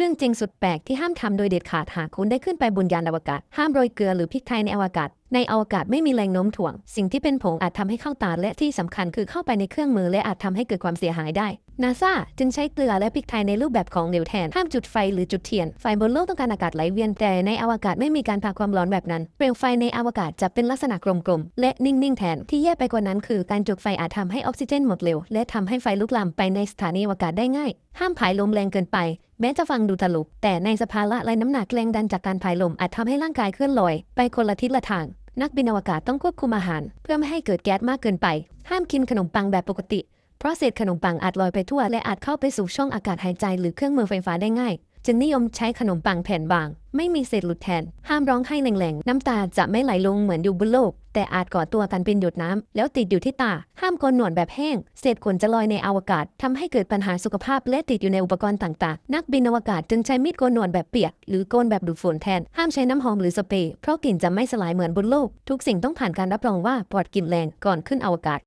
เรื่องจริงสุดแปลกที่ห้ามทำโดยเด็ดขาดหากคุณได้ขึ้นไปบนยานอวกาศ ห้ามโรยเกลือหรือพริกไทยในอวกาศ ในอวกาศไม่มีแรงโน้มถ่วง สิ่งที่เป็นผงอาจทำให้เข้าตาและที่สำคัญคือเข้าไปในเครื่องมือและอาจทำให้เกิดความเสียหายได้ นาซาจึงใช้เกลือและพริกไทยในรูปแบบของเหลวแทน ห้ามจุดไฟหรือจุดเทียน ไฟบนโลกต้องการอากาศไหลเวียนแต่ในอวกาศไม่มีการพาความร้อนแบบนั้น เปลวไฟในอวกาศจะเป็นลักษณะกลมๆ และนิ่งๆ แทน ที่แย่ไปกว่านั้นคือการจุดไฟอาจทำให้ออกซิเจนหมดเร็ว และทำให้ไฟลุกลามไปในสถานีอวกาศได้ง่าย ห้ามผายลมแรงเกินไป แม้จะฟังดูตลกแต่ในสภาวะไร้น้ำหนักแรงดันจากการผายลมอาจทำให้ร่างกายเคลื่อนลอย ไปคนละทิศละทางนักบินอวกาศต้องควบคุมอาหาร เพื่อไม่ให้เกิดแก๊สมากเกินไป ห้ามกินขนมปังแบบปกติ เพราะเศษขนมปังอาจลอยไปทั่วและอาจเข้าไปสู่ช่องอากาศหายใจหรือเครื่องมือไฟฟ้าได้ง่ายจึงนิยมใช้ขนมปังแผ่นบาง ไม่มีเศษหลุดแทน ห้ามร้องไห้แรงๆ น้ำตาจะไม่ไหลลงเหมือนอยู่บนโลก แต่อาจก่อตัวกันเป็นหยดน้ำ แล้วติดอยู่ที่ตา ห้ามโกนหนวดแบบแห้ง เศษขนจะลอยในอวกาศทำให้เกิดปัญหาสุขภาพและติดอยู่ในอุปกรณ์ต่างๆ นักบินอวกาศจึงใช้มีดโกนหนวดแบบเปียก หรือโกนแบบดูดฝุ่นแทน ห้ามใช้น้ำหอมหรือสเปรย์ เพราะกลิ่นจะไม่สลายเหมือนบนโลก ทุกสิ่งต้องผ่านการรับรองว่าปลอดกลิ่นแรงก่อนขึ้นอวกาศ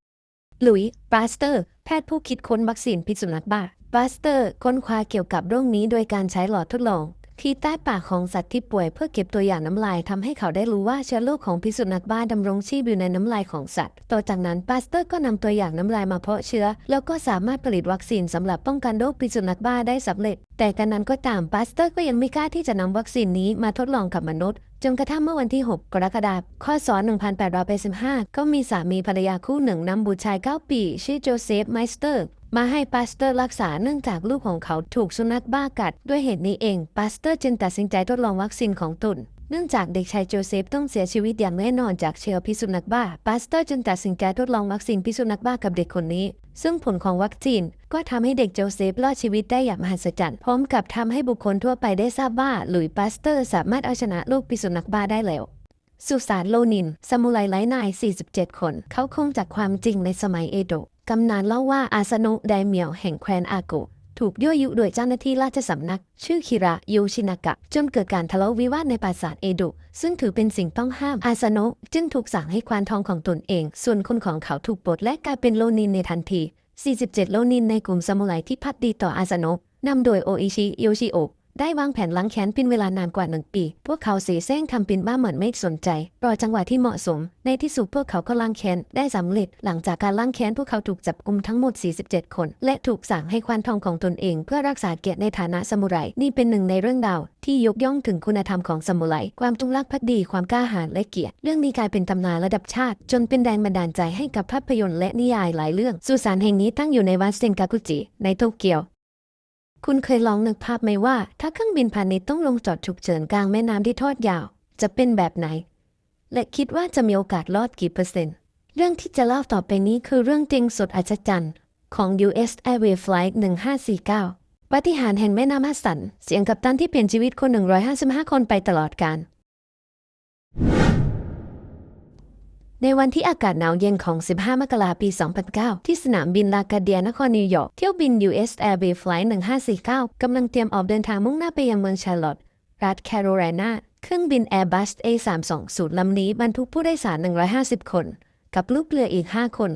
หลุยส์บาสเตอร์ แพทย์ผู้คิดค้นวัคซีนพิษสุนัขบ้าบาสเตอร์ ค้นคว้าเกี่ยวกับโรคนี้โดยการใช้หลอดทดลองที่ใต้ปากของสัตว์ที่ป่วยเพื่อเก็บตัวอย่างน้ำลายทำให้เขาได้รู้ว่าเชื้อโรคของพิษสุนัขบ้าดำรงชีพอยู่ในน้ำลายของสัตว์ ต่อจากนั้นบาสเตอร์ก็นำตัวอย่างน้ำลายมาเพาะเชื้อ แล้วก็สามารถผลิตวัคซีนสำหรับป้องกันโรคพิษสุนัขบ้าได้สำเร็จ แต่การนั้นก็ตามบาสเตอร์ก็ยังไม่กล้าที่จะนำวัคซีนนี้มาทดลองกับมนุษย์ จนกระทั่งเมื่อวันที่ 6 กรกฎาคมข้อศ1885 ก็มีสามีภรรยาคู่หนึ่งนำบุตรชาย 9 ปี ชื่อโจเซฟไมสเตอร์มาให้ปาสเตอร์รักษาเนื่องจากลูกของเขาถูกสุนัขบ้ากัด ด้วยเหตุนี้เองปาสเตอร์จึงตัดสินใจทดลองวัคซีนของตน นื่องจากเด็กชายโจเซฟต้องเสียชีวิตอย่างแน่นอนจากเชื้อพิษสุนัขบ้าปาสเตอร์จึงตัดสินใจทดลองวัคซีนพิษสุนัขบ้ากับเด็กคนนี้ ซึ่งผลของวัคซีนก็ทำให้เด็กโจเซฟรอดชีวิตได้อย่างมหัศจรรย์ พร้อมกับทำให้บุคคลทั่วไปได้ทราบว่าหลุยส์ปาสเตอร์สามารถเอาชนะโรคพิษสุนัขบ้าได้แล้วสุสานโลนินซามูไรไร้นาย 47 คน เขาคงจากความจริงในสมัยเอโดะกำนานเล่าว่าอาสนะไดเมียวแห่งแคว้นอากะ ถูกยั่วยุโดยเจ้าหน้าที่ราชสำนัก ชื่อคิระยูชินากะจนเกิดการทะเลาะวิวาทในปราสาทเอโดะซึ่งถือเป็นสิ่งต้องห้าม อาสโนะจึงถูกสั่งให้ควานทองของตนเอง ส่วนคนของเขาถูกปลดและกลายเป็นโลนินในทันที 47 โลนินในกลุ่มซามูไรที่พัดดีต่ออาสโนะนำโดยโออิชิโยชิโอะ ได้วางแผนล้างแค้นเป็นเวลานานกว่าหนึ่งปี พวกเขาเสียแซงทำเป็นบ้าเหมือนไม่สนใจ รอจังหวะที่เหมาะสม ในที่สุดพวกเขาก็ล้างแค้นได้สำเร็จ หลังจากการล้างแค้นพวกเขาถูกจับกุมทั้งหมด 47 คน และถูกสั่งให้ควานทองของตนเอง เพื่อรักษาเกียรติในฐานะซามูไร นี่เป็นหนึ่งในเรื่องราวที่ยกย่องถึงคุณธรรมของซามูไร ความจงรักภักดี ความกล้าหาญและเกียรติ เรื่องนี้กลายเป็นตำนานระดับชาติ จนเป็นแรงบันดาลใจให้กับภาพยนตร์และนิยายหลายเรื่อง สุสานแห่งนี้ตั้งอยู่ในวัดเซนกากุจิ ในโตเกียว คุณเคยลองนึกภาพไหมว่า ถ้าเครื่องบินพาณิชย์ต้องลงจอดฉุกเฉินกลางแม่น้ำที่ทอดยาว จะเป็นแบบไหน และคิดว่าจะมีโอกาสรอดกี่เปอร์เซ็นต์ เรื่องที่จะเล่าต่อไปนี้คือเรื่องจริงสุดอัศจรรย์ของ US Airways Flight 1549ปฏิหารแห่งแม่น้ำฮัสสัน เสียงกัปตันที่เปลี่ยนชีวิตคน 155 คนไปตลอดกาล ในวันที่อากาศหนาวเย็นของ 15 มกราคมปี 2009 ที่สนามบินลากาเดียนครนิวยอร์ก เที่ยวบิน US Airways Flight 1549 กำลังเตรียมออกเดินทางมุ่งหน้าไปยังเมืองชาร์ลอตต์รัฐแคโรไลนา เครื่องบิน Airbus A320 ลำนี้บรรทุกผู้โดยสาร 150 คน กับลูกเรืออีก 5 คน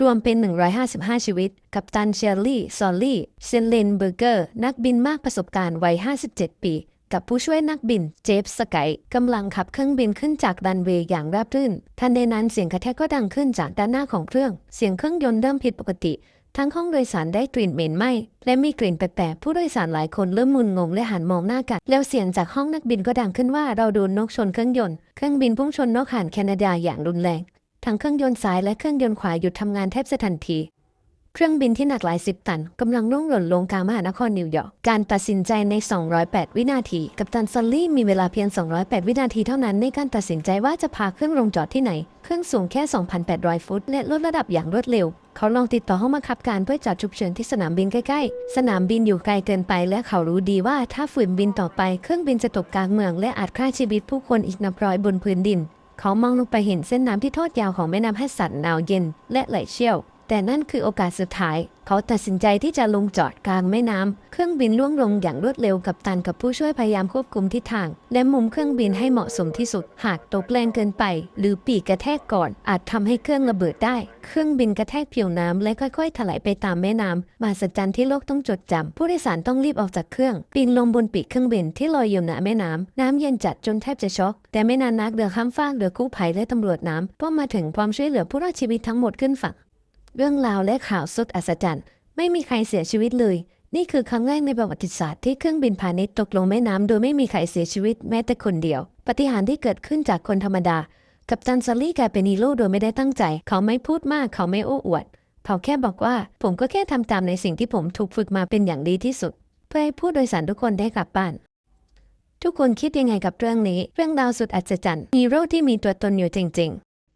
รวมเป็น 155 ชีวิต กัปตันเชลลี่ ซอลลี่ เซนเลนเบอร์เกอร์ นักบินมากประสบการณ์วัย 57 ปี กับผู้ช่วยนักบินเจฟสกายกำลังขับเครื่องบินขึ้นจากรันเวย์อย่างราบรื่น ทันใดนั้นเสียงกระแทกก็ดังขึ้นจากด้านหน้าของเครื่อง เสียงเครื่องยนต์เริ่มผิดปกติ ทั้งห้องโดยสารได้กลิ่นเหม็นไหม้และมีกลิ่นแปลกๆผู้โดยสารหลายคนเริ่มมึนงงและหันมองหน้ากัน แล้วเสียงจากห้องนักบินก็ดังขึ้นว่าเราโดนนกชนเครื่องยนต์ เครื่องบินพุ่งชนนกห่านแคนาดาอย่างรุนแรง ทั้งเครื่องยนต์ซ้ายและเครื่องยนต์ขวาหยุดทำงานแทบจะทันที เครื่องบินที่หนักหลายสิบตันกำลังร่วงหล่นลงกลางมหานครนิวยอร์ก การตัดสินใจใน 208 วินาที กัปตันซัลลี่มีเวลาเพียง 208 วินาทีเท่านั้นในการตัดสินใจว่าจะพาเครื่องลงจอดที่ไหน เครื่องสูงแค่ 2,800 ฟุต และลดระดับอย่างรวดเร็ว เขาลองติดต่อห้องบังคับการเพื่อจอดฉุกเฉินที่สนามบินใกล้ๆ สนามบินอยู่ไกลเกินไป และเขารู้ดีว่าถ้าฝืนบินต่อไปเครื่องบินจะตกกลางเมือง และอาจฆ่าชีวิตผู้คนอีกนับร้อยบนพื้นดิน เขามองลงไปเห็นเส้นน้ำที่ทอดยาวของแม่น้ำฮัสสันหนาวเย็น และไหลเชี่ยว แต่นั่นคือโอกาสสุดท้าย เขาตัดสินใจที่จะลงจอดกลางแม่น้ำเครื่องบินล่วงลงอย่างรวดเร็วกับตันกับผู้ช่วยพยายามควบคุมทิศทาง และมุมเครื่องบินให้เหมาะสมที่สุด หากตกแรงเกินไป หรือปีกกระแทกก่อน อาจทำให้เครื่องระเบิดได้ เครื่องบินกระแทกผิวน้ำและค่อยๆถลายไปตามแม่น้ำมหัศจรรย์ที่โลกต้องจดจำผู้โดยสารต้องรีบออกจากเครื่องปีนลงบนปีกเครื่องบินที่ลอยอยู่เหนือแม่น้ำน้ำเย็นจัดจนแทบจะช็อก แต่ไม่นานนักเรือข้ามฟากเรือกู้ภัยและตำรวจน้ำก็มาถึงพร้อมช่วยเหลือผู้รอดชีวิตทั้งหมดขึ้นฝั่ง เรื่องราวและข่าวสุดอัศจรรย์ ไม่มีใครเสียชีวิตเลย นี่คือครั้งแรกในประวัติศาสตร์ที่เครื่องบินพาณิชย์ตกลงแม่น้ำโดยไม่มีใครเสียชีวิตแม้แต่คนเดียว ปฏิหารที่เกิดขึ้นจากคนธรรมดา กับตันซาลี่กลายเป็นฮีโร่โดยไม่ได้ตั้งใจ เขาไม่พูดมาก เขาไม่โอ้อวด เขาแค่บอกว่า ผมก็แค่ทำตามในสิ่งที่ผมถูกฝึกมาเป็นอย่างดีที่สุด เพื่อให้ผู้โดยสารทุกคนได้กลับบ้าน ทุกคนคิดยังไงกับเรื่องนี้ เรื่องราวสุดอัศจรรย์ฮีโร่ที่มีตัวตนอยู่จริง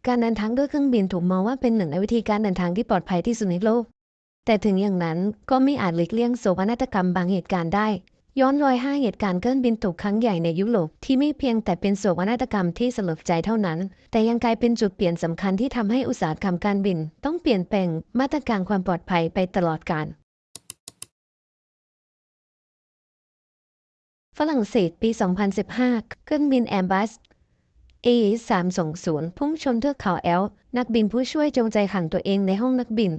การเดินทางด้วยเครื่องบินถูกมองว่าเป็นหนึ่งในวิธีการเดินทางที่ปลอดภัยที่สุดในโลก แต่ถึงอย่างนั้นก็ไม่อาจหลีกเลี่ยงโศกนาฏกรรมบางเหตุการณ์ได้ ย้อนรอยห้าเหตุการณ์เครื่องบินตกครั้งใหญ่ในยุโรปที่ไม่เพียงแต่เป็นโศกนาฏกรรมที่สลดใจเท่านั้น แต่ยังกลายเป็นจุดเปลี่ยนสำคัญที่ทำให้อุตสาหกรรมการบิน ต้องเปลี่ยนแปลงมาตรการความปลอดภัยไปตลอดกาลฝรั่งเศสปี 2015 เครื่องบิน Airbus A320 พุ่งชนเทือกเขาแอล นักบินผู้ช่วยจงใจขังตัวเองในห้องนักบิน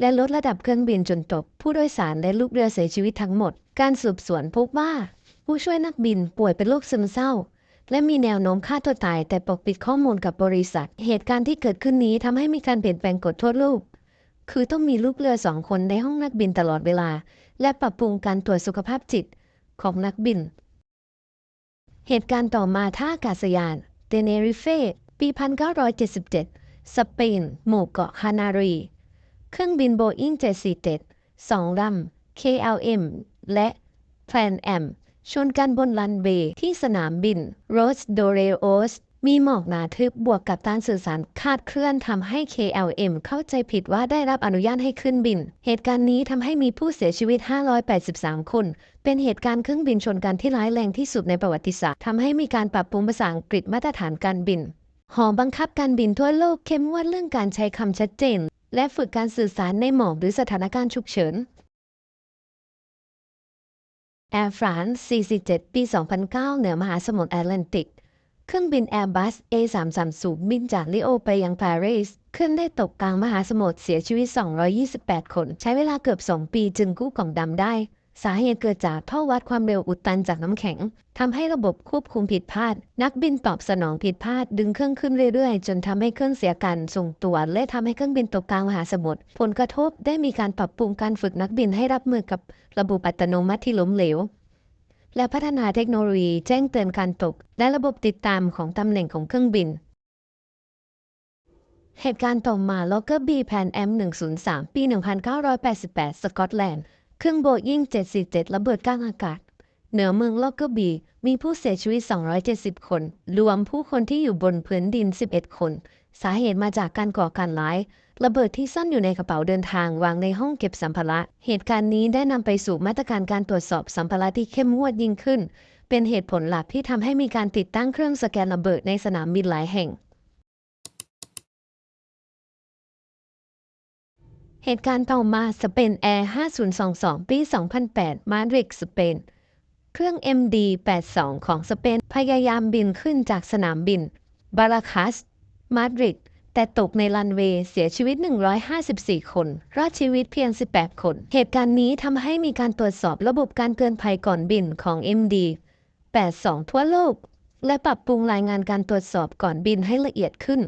และลดระดับเครื่องบินจนตก ผู้โดยสารและลูกเรือเสียชีวิตทั้งหมด การสืบสวนพบว่า ผู้ช่วยนักบินป่วยเป็นโรคซึมเศร้า และมีแนวโน้มฆ่าตัวตาย แต่ปกปิดข้อมูลกับบริษัท เหตุการณ์ที่เกิดขึ้นนี้ทำให้มีการเปลี่ยนแปลงกฎทั่วโลกคือต้องมีลูกเรือสองคนในห้องนักบินตลอดเวลา และปรับปรุงการตรวจสุขภาพจิตของนักบิน เหตุการณ์ต่อมาท่าอากาศยาน เตเนริเฟปี 1977 สเปน หมู่เกาะคานารี เครื่องบินโบอิง747 สองลำ KLM และ Plan M ชนกันบนลันเวย์ที่สนามบินโรสโดเรโอส มีหมอกหนาทึบบวกกับการสื่อสารคาดเคลื่อนทำให้ KLM เข้าใจผิดว่าได้รับอนุญาตให้ขึ้นบิน เหตุการณ์นี้ทำให้มีผู้เสียชีวิต 583 คน เป็นเหตุการณ์เครื่องบินชนกันที่ร้ายแรงที่สุดในประวัติศาสตร์ทำให้มีการปรับปรุงภาษาอังกฤษมาตรฐานการบิน หอบังคับการบินทั่วโลกเข้มงวดเรื่องการใช้คำชัดเจน และฝึกการสื่อสารในหมอกหรือสถานการณ์ฉุกเฉิน Air France 47 ปี 2009 เหนือมหาสมุทรแอตแลนติก เครื่องบิน Airbus A330 บินจากลิโอไปยังปารีสเครื่องได้ตกกลางมหาสมุทรเสียชีวิต 228 คน ใช้เวลาเกือบ 2 ปีจึงกู้กล่องดำได้ สาเหตุเกิดจากท่อวัดความเร็วอุดตันจากน้ำแข็งทำให้ระบบควบคุมผิดพลาด นักบินตอบสนองผิดพลาด ดึงเครื่องขึ้นเรื่อยๆ จนทำให้เครื่องเสียการทรงตัว และทำให้เครื่องบินตกกลางมหาสมุทรผลกระทบได้มีการปรับปรุงการฝึกนักบินให้รับมือกับระบบอัตโนมัติที่ล้มเหลว และพัฒนาเทคโนโลยีแจ้งเตือนการตก และระบบติดตามของตำแหน่งของเครื่องบิน เหตุการณ์ต่อมาล็อกเกอร์บีแพนแอม103 ปี 1988 สกอตแลนด์ เครื่องโบอิง747 ระเบิดกลางอากาศ เหนือเมืองล็อกเกอร์บี มีผู้เสียชีวิต 270 คน รวมผู้คนที่อยู่บนพื้นดิน 11 คน สาเหตุมาจากการก่อการร้าย ระเบิดที่ซ่อนอยู่ในกระเป๋าเดินทางวางในห้องเก็บสัมภาระ เหตุการณ์นี้ได้นำไปสู่มาตรการการตรวจสอบสัมภาระที่เข้มงวดยิ่งขึ้น เป็นเหตุผลหลักที่ทำให้มีการติดตั้งเครื่องสแกนระเบิดในสนามบินหลายแห่ง เหตุการณ์ต่อมาสเปนแอร์5022 ปี 2008 มาดริดสเปนเครื่อง MD-82 ของสเปนพยายามบินขึ้นจากสนามบิน บาราคัส มาดริดแต่ตกในรันเวย์เสียชีวิต 154 คน รอดชีวิตเพียง 18 คน เหตุการณ์นี้ทำให้มีการตรวจสอบระบบการเตือนภัยก่อนบินของ MD 82 ทั่วโลก และปรับปรุงรายงานการตรวจสอบก่อนบินให้ละเอียดขึ้น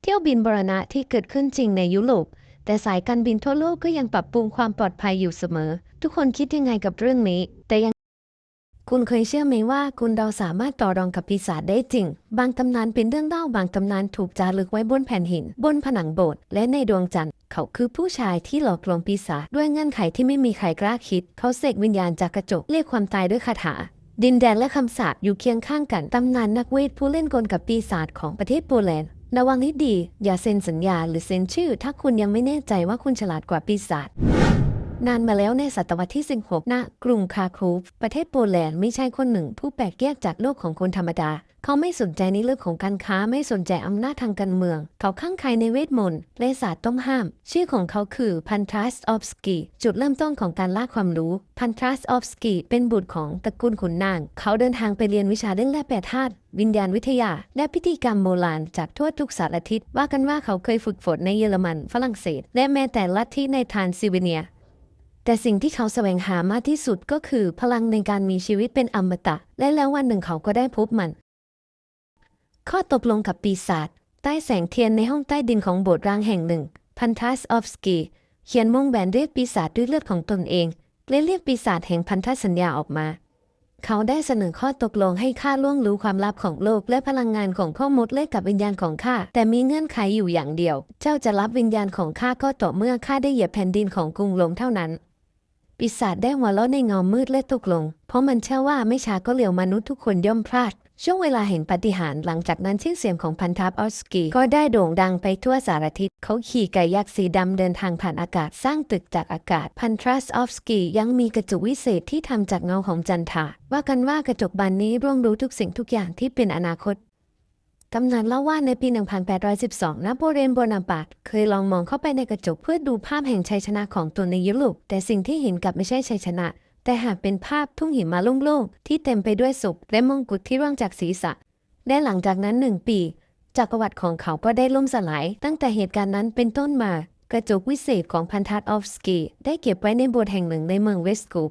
เที่ยวบินบรณะที่เกิดขึ้นจริงในยุโรป แต่สายการบินทั่วโลกก็ยังปรับปรุงความปลอดภัยอยู่เสมอ ทุกคนคิดยังไงกับเรื่องนี้ แต่ยัง คุณเคยเชื่อไหมว่าคุณเราสามารถต่อรองกับปีศาจได้จริง บางตำนานเป็นเรื่องเล่าบางตำนานถูกจารึกไว้บนแผ่นหิน บนผนังโบสถ์และในดวงจันทร์ เขาคือผู้ชายที่หลอกลวงปีศาจด้วยเงื่อนไขที่ไม่มีใครกล้าคิด เขาเสกวิญญาณจากกระจกเรียกความตายด้วยคาถา ดินแดนและคำสาปอยู่เคียงข้างกัน ตำนานนักเวทผู้เล่นกลกับปีศาจของประเทศโปแลนด์ระวังให้ดี อย่าเซ็นสัญญา หรือเซ็นชื่อ ถ้าคุณยังไม่แน่ใจว่าคุณฉลาดกว่าปีศาจ นานมาแล้วในศตวรรษที่ 16 ณ กรุงคาคูฟ ประเทศโปแลนด์ไม่ใช่คนหนึ่ง ผู้แปลกแยกจากโลกของคนธรรมดา เขาไม่สนใจในเรื่องของการค้าไม่สนใจอำนาจทางการเมือง เขาข้างใครในเวทมนต์และศาสตร์ต้องห้าม ชื่อของเขาคือพันทรัสออฟสกี จุดเริ่มต้นของการล่าความรู้ พันทรัสออฟสกีเป็นบุตรของตระกูลขุนนาง เขาเดินทางไปเรียนวิชาเรื่องแร่แปรธาตุวิญญาณวิทยา และพิธีกรรมโบราณจากทั่วทุกสารทิศว่ากันว่าเขาเคยฝึกฝนในเยอรมัน ฝรั่งเศส และแม้แต่ลัทธิในทานซิเวเนีย แต่สิ่งที่เขาแสวงหามากที่สุดก็คือพลังในการมีชีวิตเป็นอมตะ และแล้ววันหนึ่งเขาก็ได้พบมัน ข้อตกลงกับปีศาจใต้แสงเทียนในห้องใต้ดินของโบสถ์ร้างแห่งหนึ่ง พันทัสออฟสกีเขียนวงแหวนเรียกปีศาจด้วยเลือดของตนเองและเรียกปีศาจแห่งพันธสัญญาออกมา เขาได้เสนอข้อตกลงให้ข้าล่วงรู้ความลับของโลกและพลังงานของข้อมดเลขกับวิญญาณของข้าแต่มีเงื่อนไขอยู่อย่างเดียว เจ้าจะรับวิญญาณของข้าก็ต่อเมื่อข้าได้เหยียบแผ่นดินของกรุงโรมเท่านั้น ปีศาจได้หัวเราะในเงามืดและตกลง เพราะมันเชื่อว่าไม่ช้าก็เร็วมนุษย์ทุกคนย่อมพลาด ช่วงเวลาเห็นปาฏิหาริ์หลังจากนั้นชื่อเสียงของพันทัพออสกีก็ได้โด่งดังไปทั่วสารทิศ เขาขี่ไก่ยักษ์สีดำเดินทางผ่านอากาศสร้างตึกจากอากาศ พันทรัสออฟสกียังมีกระจกวิเศษที่ทำจากเงาของจันทราว่ากันว่ากระจกบานนี้ร่วงรู้ทุกสิ่งทุกอย่างที่เป็นอนาคต ตำนานเล่าว่าในปี 1812 นโปเลียนโบนาปาร์ตเคยลองมองเข้าไปในกระจกเพื่อดูภาพแห่งชัยชนะของตนในยุโรป แต่สิ่งที่เห็นกลับไม่ใช่ชัยชนะ แต่หากเป็นภาพทุ่งหิมะโล่งๆ ที่เต็มไปด้วยศพและมงกุฎที่ร่วงจากศีรษะ และหลังจากนั้นหนึ่งปี จักรวรรดิของเขาก็ได้ล่มสลาย ตั้งแต่เหตุการณ์นั้นเป็นต้นมา กระจกวิเศษของพันทัตออฟสกีได้เก็บไว้ในโบสถ์แห่งหนึ่งในเมืองเวสกู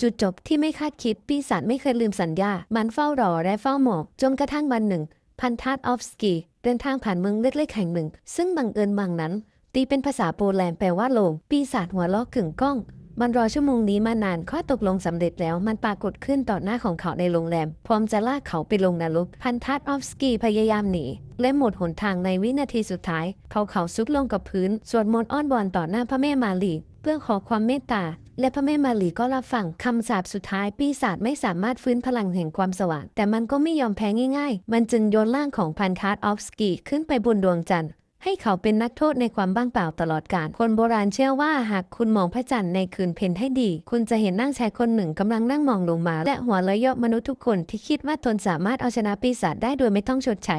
จุดจบที่ไม่คาดคิดปีศาจไม่เคยลืมสัญญา มันเฝ้ารอและเฝ้าหมอบจนกระทั่งวันหนึ่ง พันทัตออฟสกีเดินทางผ่านเมืองเล็กๆแห่งหนึ่ง ซึ่งบังเอิญบางนั้น ตีเป็นภาษาโปแลนด์แปลว่าโลงปีศาจหัวล้อกึ่งก้อง มันรอชั่วโมงนี้มานานข้อตกลงสำเร็จแล้วมันปรากฏขึ้นต่อหน้าของเขาในโรงแรม พร้อมจะลากเขาไปลงนรกพันทัตออฟสกีพยายามหนีและหมดหนทางในวินาทีสุดท้ายเขาเขาซุดลงกับพื้นสวดมนต์อ้อนวอนต่อหน้าพระแม่มารีเพื่อขอความเมตตา และพระแม่มารีก็รับฟังคำสาปสุดท้ายปีศาจไม่สามารถฟื้นพลังแห่งความสว่าง แต่มันก็ไม่ยอมแพ้ง่ายๆ มันจึงโยนร่างของพันทัตออฟสกีขึ้นไปบนดวงจันทร์ให้เขาเป็นนักโทษในความบ้างเปล่าตลอดกาล คนโบราณเชื่อว่าหากคุณมองพระจันทร์ในคืนเพ็ญให้ดี คุณจะเห็นนั่งชายคนหนึ่งกำลังนั่งมองลงมา และหัวเราะเยาะมนุษย์ทุกคนที่คิดว่าตนสามารถเอาชนะปีศาจได้โดยไม่ต้องชดใช้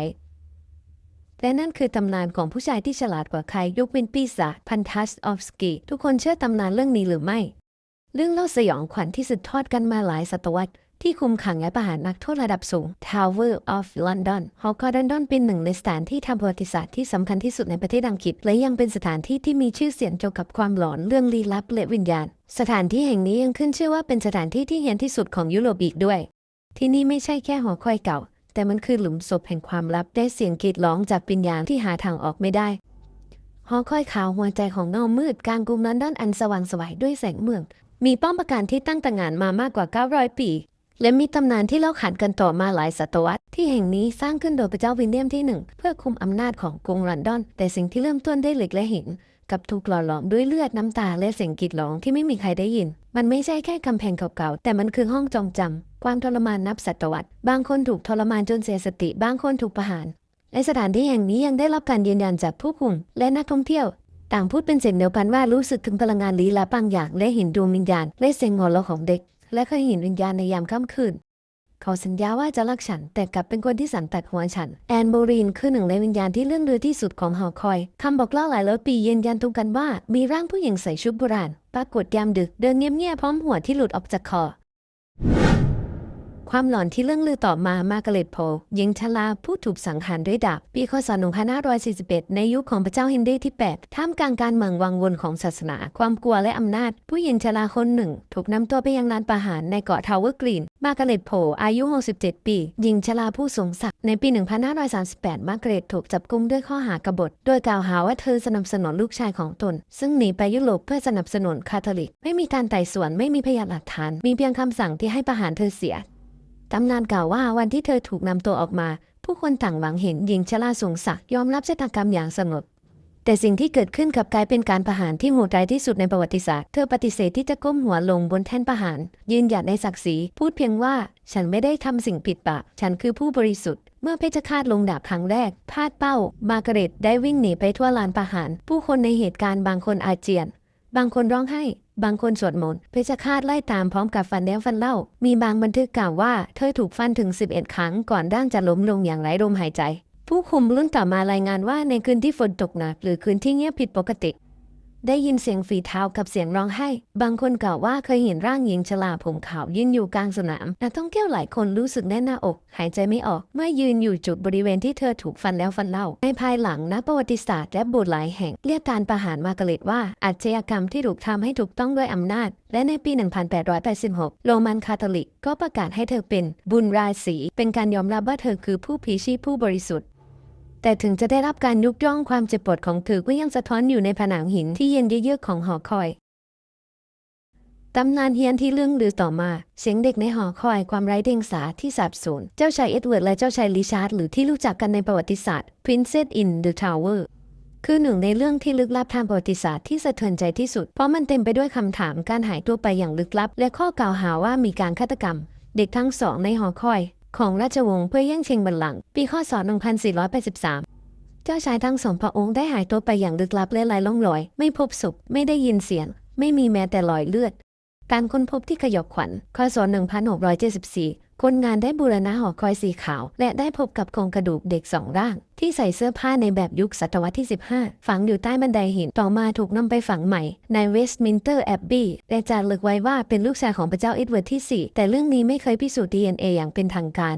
และนั่นคือตำนานของผู้ชายที่ฉลาดกว่าใครยกเว้นปีศาจพันทัสออฟสกีทุกคนเชื่อตำนานเรื่องนี้หรือไม่ เรื่องเล่าสยองขวัญที่สืบทอดกันมาหลายศตวรรษ ที่คุมขังและประหารนักโทษระดับสูง Tower of London หอกอร์ดอนดอนเป็นหนึ่งในสถานที่ทางประวัติศาสตร์ที่สำคัญที่สุดในประเทศอังกฤษ และยังเป็นสถานที่ที่มีชื่อเสียงเกี่ยวกับความหลอนเรื่องลี้ลับและวิญญาณ สถานที่แห่งนี้ยังขึ้นชื่อว่าเป็นสถานที่ที่เฮี้ยนที่สุดของยุโรปอีกด้วย ที่นี่ไม่ใช่แค่หอคอยเก่า แต่มันคือหลุมศพแห่งความลับได้เสียงกรีดร้องจากวิญญาณที่หาทางออกไม่ได้หอคอยขาวหัวใจของเงามืดกลางกรุงลอนดอนอันสว่างสวยด้วยแสงเมือง มีป้อมปราการที่ตั้งตระหงานมามากกว่า 900 ปี และมีตำนานที่เล่าขานกันต่อมาหลายศตวรรษ ที่แห่งนี้สร้างขึ้นโดยพระเจ้าวิลเลียมที่หนึ่งเพื่อคุมอำนาจของกรุงลอนดอน แต่สิ่งที่เริ่มต้นด้วยเหล็กและหินกับถูกหล่อหลอมด้วยเลือดน้ำตาและเสียงกรีดร้องที่ไม่มีใครได้ยิน มันไม่ใช่แค่กำแพงเก่าๆ แต่มันคือห้องจองจำ ความทรมานนับศตวรรษ บางคนถูกทรมานจนเสียสติ บางคนถูกประหาร ในสถานที่แห่งนี้ยังได้รับการยืนยันจากผู้คุมและนักท่องเที่ยว ต่างพูดเป็นเสียงเดียวกันว่ารู้สึกถึงพลังงานลี้ลับบางอย่างและเห็นดวงวิญญาณและเสียงหัวเราะของเด็ก และเคยเห็นวิญญาณในยามค่ำคืนเขาสัญญาว่าจะรักฉัน แต่กลับเป็นคนที่สันตัดหัวฉัน แอนโบรีนคือหนึ่งในวิญญาณที่เลื่อนเรือที่สุดของหอคอย คำบอกเล่าหลายร้อยปียืนยันตรงกันว่า มีร่างผู้หญิงใส่ชุดโบราณ ปรากฏยามดึก เดินเงียบๆพร้อมหัวที่หลุดออกจากคอ ความหลอนที่เรื่องลือต่อมามาร์กเร็ตโพลหญิงชราผู้ถูกสังหารด้วยดาบ ปีคศ1541 ในยุคของพระเจ้าเฮนรีที่ 8 ท่ามกลางการเมืองวังวนของศาสนา ความกลัวและอำนาจ ผู้หญิงชราคนหนึ่ง ถูกนำตัวไปยังลานประหารในเกาะทาวเวอร์กรีน มาร์กเร็ตโพอายุ 67 ปี หญิงชราผู้ทรงศักดิ์ในปี 1538 มาร์กาเร็ตถูกจับกุมด้วยข้อหากบฏ โดยกล่าวหาว่าเธอสนับสนุนลูกชายของตน ซึ่งหนีไปยุโรปเพื่อสนับสนุนคาทอลิก ไม่มีการไต่สวนไม่มีพยานหลักฐาน มีเพียงคำสั่งที่ให้ประหารเธอเสีย ตำนานกล่าวว่าวันที่เธอถูกนำตัวออกมา ผู้คนต่างหวังเห็นหญิงชราสูงศักดิ์ยอมรับชะตากรรมอย่างสงบ แต่สิ่งที่เกิดขึ้นกลับกลายเป็นการประหารที่โหดร้ายที่สุดในประวัติศาสตร์ เธอปฏิเสธที่จะก้มหัวลงบนแท่นประหาร ยืนหยัดในศักดิ์ศรี พูดเพียงว่า ฉันไม่ได้ทำสิ่งผิดบาปฉันคือผู้บริสุทธิ์ เมื่อเพชฌฆาตลงดาบครั้งแรก พลาดเป้า มาร์กาเร็ตได้วิ่งหนีไปทั่วลานประหาร ผู้คนในเหตุการณ์บางคนอาเจียน บางคนร้องไห้ บางคนสวดมนต์เพชฌฆาตไล่ตามพร้อมกับฟันแล้วฟันเล่า มีบางบันทึกกล่าวว่าเธอถูกฟันถึง 11 ครั้งก่อนร่างจะล้มลงอย่างไร้ลมหายใจ ผู้คุมรุ่นต่อมารายงานว่าในคืนที่ฝนตกหนักหรือคืนที่เงียบผิดปกติ ได้ยินเสียงฝีเท้ากับเสียงร้องไห้ บางคนกล่าวว่าเคยเห็นร่างหญิงชราผมขาวยืนอยู่กลางสนาม นักท่องเที่ยวหลายคนรู้สึกแน่นหน้าอก หายใจไม่ออก เมื่อยืนอยู่จุดบริเวณที่เธอถูกฟันแล้วฟันเล่า ในภายหลังนักประวัติศาสตร์และโบสถ์หลายแห่ง เรียกการประหารมาร์กาเร็ตว่าอาชญากรรมที่ถูกทำให้ถูกต้องด้วยอำนาจ และในปี 1886 โรมันคาทอลิกก็ประกาศให้เธอเป็นบุญราศีเป็นการยอมรับว่าเธอคือผู้ผีชีพผู้บริสุทธิ์ แต่ถึงจะได้รับการยุกย่องความเจ็บปวดของเธอก็ยังสะท้อนอยู่ในผนังหินที่เย็นเยือกของหอคอยตำนานเฮียนที่เรื่องลือต่อมา เสียงเด็กในหอคอยความไร้เดียงสาที่สาบสูญเจ้าชายเอ็ดเวิร์ดและเจ้าชายริชาร์ดหรือที่รู้จักกันในประวัติศาสตร์ Princess in the Tower คือหนึ่งในเรื่องที่ลึกลับทางประวัติศาสตร์ที่สะเทือนใจที่สุด เพราะมันเต็มไปด้วยคำถามการหายตัวไปอย่างลึกลับ และข้อกล่าวหาว่ามีการฆาตกรรม เด็กทั้งสองในหอคอย ของราชวงศ์เพื่อแย่งชิงบัลลังก์ปีข้อศ1483 เจ้าชายทั้งสองพระองค์ได้หายตัวไปอย่างลึกลับและไร้ร่องรอย ไม่พบศพไม่ได้ยินเสียง ไม่มีแม้แต่รอยเลือด การค้นพบที่ขยบขวัญคศ1674 คนงานได้บูรณะหอคอยสีขาว และได้พบกับโครงกระดูกเด็กสองร่าง ที่ใส่เสื้อผ้าในแบบยุคศตวรรษที่ 15 ฝังอยู่ใต้บันไดหิน ต่อมาถูกนำไปฝังใหม่ ในเวสต์มินเตอร์แอบบีและจารึกไว้ว่าเป็นลูกชายของพระเจ้าเอ็ดเวิร์ดที่ 4 แต่เรื่องนี้ไม่เคยพิสูจน์ DNA อย่างเป็นทางการ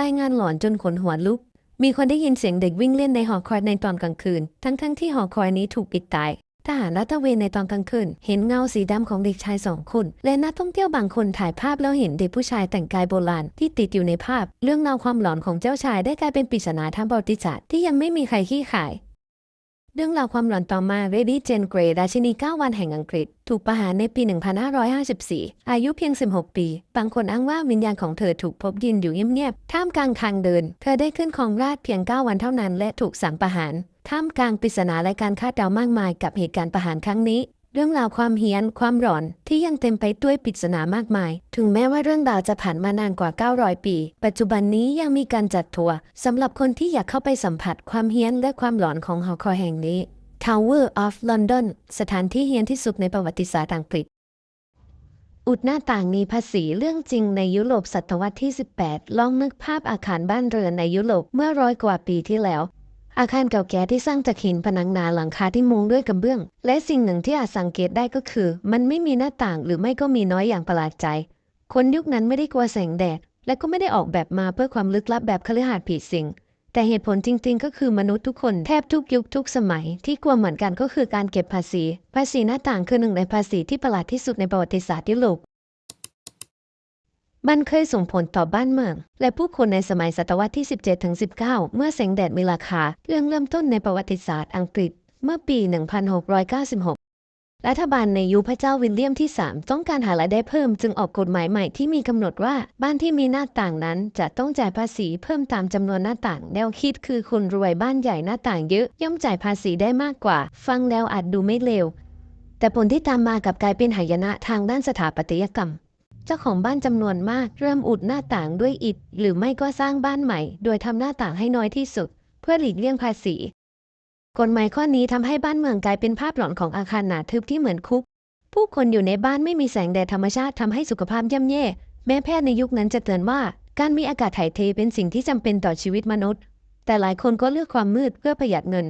รายงานหลอนจนขนหัวลุกมีคนได้ยินเสียงเด็กวิ่งเล่นในหอคอยในตอนกลางคืน ทั้งๆทที่หอคอยนี้ถูกปิดตาย ทหารลาดตระเวนในตอนกลางคืนเห็นเงาสีดำของเด็กชายสองคน และนักท่องเที่ยวบางคนถ่ายภาพแล้วเห็นเด็กผู้ชายแต่งกายโบราณที่ติดอยู่ในภาพ เรื่องราวความหลอนของเจ้าชายได้กลายเป็นปริศนาทางประวัติศาสตร์ที่ยังไม่มีใครขี้ขาย เรื่องราวความหลอนต่อมาเรดี้เจนเกรย์ราชินี 9 วันแห่งอังกฤษ ถูกประหารในปี 1554 อายุเพียง 16 ปี บางคนอ้างว่าวิญญาณของเธอถูกพบยืนอยู่เงียบๆท่ามกลางทางเดิน เธอได้ขึ้นครองราชเพียง 9 วันเท่านั้นและถูกสั่งประหารท่ามกลางปริศนาและการคาดเดามากมายกับเหตุการณ์ประหารครั้งนี้ เรื่องราวความเฮี้ยน ความหลอนที่ยังเต็มไปด้วยปริศนามากมาย ถึงแม้ว่าเรื่องราวจะผ่านมานานกว่า 900 ปี ปัจจุบันนี้ยังมีการจัดทัวร์สำหรับคนที่อยากเข้าไปสัมผัสความเฮี้ยนและความหลอนของหอคอยแห่งนี้ Tower of London สถานที่เฮี้ยนที่สุดในประวัติศาสตร์อังกฤษ อุดหน้าต่างมีภาษีเรื่องจริงในยุโรปศตวรรษที่ 18 ลองนึกภาพอาคารบ้านเรือนในยุโรปเมื่อร้อยกว่าปีที่แล้ว อาคารเก่าแก่ที่สร้างจากหินผนังหนาหลังคาที่มุงด้วยกระเบื้อง และสิ่งหนึ่งที่อาจสังเกตได้ก็คือ มันไม่มีหน้าต่างหรือไม่ก็มีน้อยอย่างประหลาดใจ คนยุคนั้นไม่ได้กลัวแสงแดด และก็ไม่ได้ออกแบบมาเพื่อความลึกลับแบบคฤหาสน์ผีสิงแต่เหตุผลจริง ๆ ก็คือมนุษย์ทุกคนแทบทุกยุคทุกสมัย ที่กลัวเหมือนกันก็คือการเก็บภาษี ภาษีหน้าต่างคือหนึ่งในภาษีที่ประหลาดที่สุดในประวัติศาสตร์ยุโรป มันเคยส่งผลต่อบ้านเมือง และผู้คนในสมัยศตวรรษที่ 17-19 เมื่อแสงแดดมีราคา เรื่องเริ่มต้นในประวัติศาสตร์อังกฤษ เมื่อปี 1696รัฐบาลในยุคพระเจ้าวิลเลียมที่ 3 ต้องการหารายได้เพิ่มจึงออกกฎหมายใหม่ที่มีกำหนดว่าบ้านที่มีหน้าต่างนั้นจะต้องจ่ายภาษีเพิ่มตามจำนวนหน้าต่าง แนวคิดคือคนรวยบ้านใหญ่หน้าต่างเยอะย่อมจ่ายภาษีได้มากกว่า ฟังแล้วอาจดูไม่เลวแต่ผลที่ตามมากับกลายเป็นหายนะทางด้านสถาปัตยกรรม เจ้าของบ้านจำนวนมากเริ่มอุดหน้าต่างด้วยอิฐ หรือไม่ก็สร้างบ้านใหม่ โดยทำหน้าต่างให้น้อยที่สุด เพื่อหลีกเลี่ยงภาษี กฎหมายข้อนี้ทำให้บ้านเมืองกลายเป็นภาพหลอนของอาคารหนาทึบที่เหมือนคุก ผู้คนอยู่ในบ้านไม่มีแสงแดดธรรมชาติทำให้สุขภาพย่ำแย่ แม้แพทย์ในยุคนั้นจะเตือนว่า การมีอากาศถ่ายเทเป็นสิ่งที่จำเป็นต่อชีวิตมนุษย์ แต่หลายคนก็เลือกความมืดเพื่อประหยัดเงิน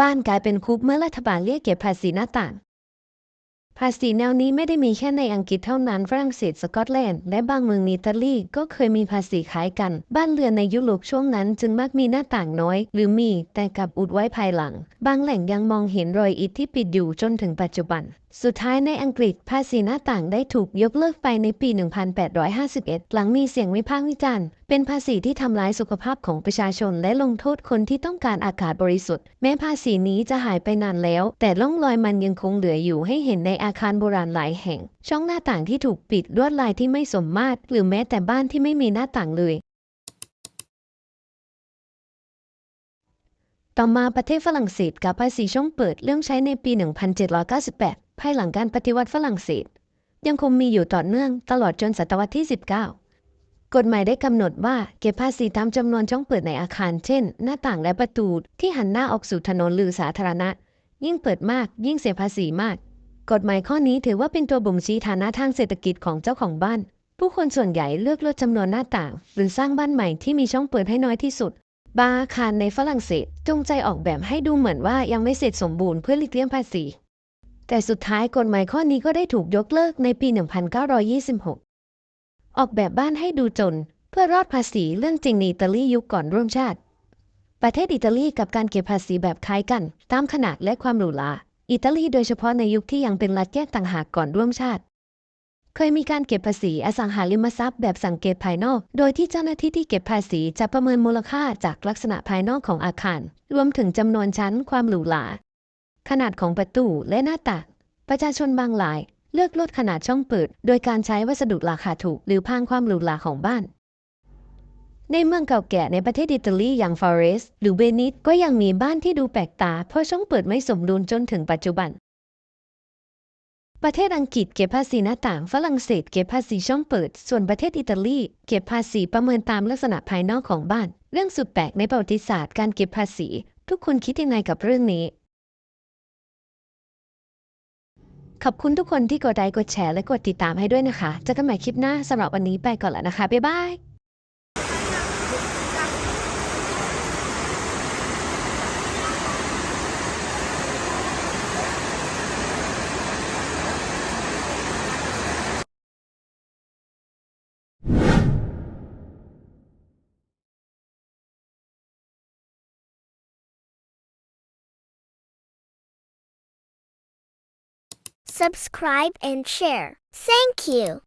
บ้านกลายเป็นคุกเมื่อรัฐบาลเรียกเก็บภาษีหน้าต่าง ภาษีแนวนี้ไม่ได้มีแค่ในอังกฤษเท่านั้น ฝรั่งเศส สกอตแลนด์ และบางเมืองอิตาลีก็เคยมีภาษีขายกัน บ้านเรือนในยุโรปช่วงนั้นจึงมักมีหน้าต่างน้อย หรือมีแต่กับอุดไว้ภายหลัง บางแหล่งยังมองเห็นรอยอิฐที่ปิดอยู่จนถึงปัจจุบัน สุดท้ายในอังกฤษภาษีหน้าต่างได้ถูกยกเลิกไปในปี 1851 หลังมีเสียงวิพากษ์วิจารณ์ เป็นภาษีที่ทำร้ายสุขภาพของประชาชนและลงโทษคนที่ต้องการอากาศบริสุทธิ์ แม้ภาษีนี้จะหายไปนานแล้ว แต่ร่องรอยมันยังคงเหลืออยู่ให้เห็นในอาคารโบราณหลายแห่ง ช่องหน้าต่างที่ถูกปิดลวดลายที่ไม่สมมาตร หรือแม้แต่บ้านที่ไม่มีหน้าต่างเลยต่อมาประเทศฝรั่งเศสกับภาษีช่องเปิดเรื่องใช้ในปี 1798 ภายหลังการปฏิวัติฝรั่งเศส ยังคงมีอยู่ต่อเนื่องตลอดจนศตวรรษที่ 19 กฎหมายได้กำหนดว่าเก็บภาษีตามจำนวนช่องเปิดในอาคาร เช่น หน้าต่างและประตูที่หันหน้าออกสู่ถนนหรือสาธารณะ ยิ่งเปิดมาก ยิ่งเสียภาษีมาก กฎหมายข้อนี้ถือว่าเป็นตัวบ่งชี้ฐานะทางเศรษฐกิจของเจ้าของบ้าน ผู้คนส่วนใหญ่เลือกลดจำนวนหน้าต่าง หรือสร้างบ้านใหม่ที่มีช่องเปิดให้น้อยที่สุดบาอาคารในฝรั่งเศสจงใจออกแบบให้ดูเหมือนว่ายังไม่เสร็จสมบูรณ์เพื่อหลีกเลี่ยงภาษี แต่สุดท้ายกฎหมายข้อนี้ก็ได้ถูกยกเลิกในปี 1926 ออกแบบบ้านให้ดูจน เพื่อรอดภาษีเรื่องจริงในอิตาลียุคก่อนร่วมชาติ ประเทศอิตาลีกับการเก็บภาษีแบบคล้ายกัน ตามขนาดและความหรูหราอิตาลีโดยเฉพาะในยุคที่ยังเป็นรัฐแยกต่างหากก่อนร่วมชาติ เคยมีการเก็บภาษีอสังหาริมทรัพย์แบบสังเกตภายนอก โดยที่เจ้าหน้าที่ที่เก็บภาษีจะประเมินมูลค่าจากลักษณะภายนอกของอาคาร รวมถึงจำนวนชั้นความหรูหรา ขนาดของประตูและหน้าต่างประชาชนบางราย เลือกลดขนาดช่องเปิด โดยการใช้วัสดุราคาถูก หรือพางความหรูหราของบ้าน ในเมืองเก่าแก่ในประเทศอิตาลีอย่างฟาเรสหรือเวนิสก็ยังมีบ้านที่ดูแปลกตา เพราะช่องเปิดไม่สมดุลจนถึงปัจจุบันประเทศอังกฤษเก็บภาษีหน้าต่างฝรั่งเศสเก็บภาษีช่องเปิด ส่วนประเทศอิตาลีเก็บภาษีประเมินตามลักษณะภายนอกของบ้าน เรื่องสุดแปลกในประวัติศาสตร์การเก็บภาษี ทุกคนคิดยังไงกับเรื่องนี้ ขอบคุณทุกคนที่กดไลค์กดแชร์และกดติดตามให้ด้วยนะคะเจอกันใหม่คลิปหน้าสำหรับวันนี้ไปก่อนแล้วนะคะบ๊ายบาย subscribe and share. Thank you.